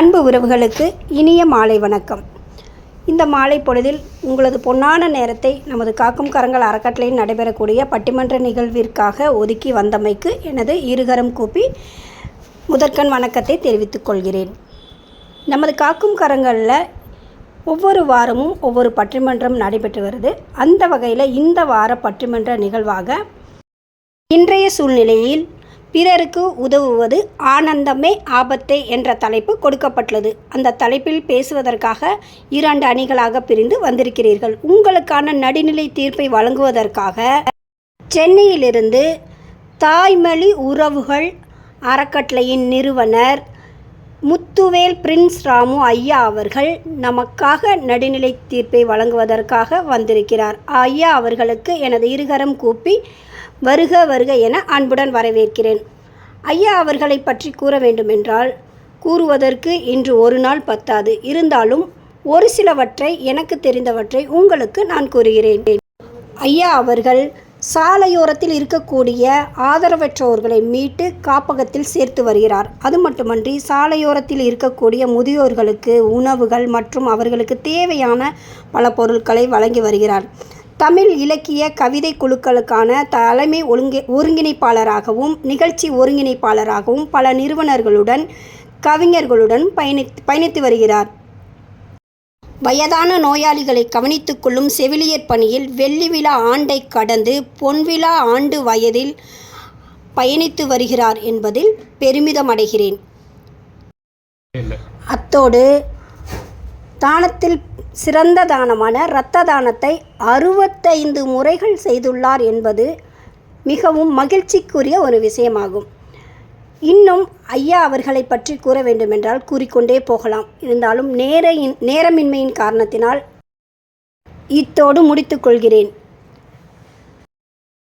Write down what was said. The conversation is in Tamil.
அன்பு உறவுகளுக்கு இனிய மாலை வணக்கம். இந்த மாலை பொழுதில் உங்களது பொன்னான நேரத்தை நமது காக்கும் கரங்கள் அறக்கட்டளையில் நடைபெறக்கூடிய பட்டிமன்ற நிகழ்விற்காக ஒதுக்கி வந்தமைக்கு எனது இருகரம் கூப்பி முதற்கண் வணக்கத்தை தெரிவித்துக் கொள்கிறேன். நமது காக்கும் கரங்களில் ஒவ்வொரு வாரமும் ஒவ்வொரு பட்டிமன்றம் நடைபெற்று வருது. அந்த வகையில் இந்த வார பட்டிமன்ற நிகழ்வாக இன்றைய சூழ்நிலையில் பிறருக்கு உதவுவது ஆனந்தமே ஆபத்தே என்ற தலைப்பு கொடுக்கப்பட்டுள்ளது. அந்த தலைப்பில் பேசுவதற்காக இரண்டு அணிகளாக பிரிந்து வந்திருக்கிறீர்கள். உங்களுக்கான நடுநிலை தீர்ப்பை வழங்குவதற்காக சென்னையிலிருந்து தாய்மொழி உறவுகள் அறக்கட்டளையின் நிறுவனர் முத்துவேல் பிரின்ஸ் ராமு ஐயா அவர்கள் நமக்காக நடுநிலை தீர்ப்பை வழங்குவதற்காக வந்திருக்கிறார். ஐயா அவர்களுக்கு எனது இருகரம் கூப்பி வருக வருக என அன்புடன் வரவேற்கிறேன். ஐயா அவர்களை பற்றி கூற வேண்டுமென்றால் கூறுவதற்கு இன்று ஒரு நாள் பத்தாது. இருந்தாலும் ஒரு சிலவற்றை எனக்கு தெரிந்தவற்றை உங்களுக்கு நான் கூறுகிறேன். ஐயா அவர்கள் சாலையோரத்தில் இருக்கக்கூடிய ஆதரவற்றோர்களை மீட்டு காப்பகத்தில் சேர்த்து வருகிறார். அது மட்டுமன்றி சாலையோரத்தில் இருக்கக்கூடிய முதியோர்களுக்கு உணவுகள் மற்றும் அவர்களுக்கு தேவையான பல பொருட்களை வழங்கி வருகிறார். தமிழ் இலக்கிய கவிதை குழுக்களுக்கான தலைமை ஒருங்கி ஒருங்கிணைப்பாளராகவும் நிகழ்ச்சி ஒருங்கிணைப்பாளராகவும் பல நிறுவனர்களுடன் கவிஞர்களுடன் பயணி பயணித்து வருகிறார். வயதான நோயாளிகளை கவனித்துக் கொள்ளும் செவிலியர் பணியில் வெள்ளி விழா ஆண்டை கடந்து பொன்விழா ஆண்டு வயதில் பயணித்து வருகிறார் என்பதில் பெருமிதம் அடைகிறேன். அத்தோடு தானத்தில் சிறந்த தானமான இரத்த தானத்தை அறுபத்தைந்து முறைகள் செய்துள்ளார் என்பது மிகவும் மகிழ்ச்சிக்குரிய ஒரு விஷயமாகும். இன்னும் ஐயா அவர்களை பற்றி கூற வேண்டுமென்றால் கூறிக்கொண்டே போகலாம். இருந்தாலும் நேர நேரமின்மையின் காரணத்தினால் இத்தோடு முடித்துக்கொள்கிறேன்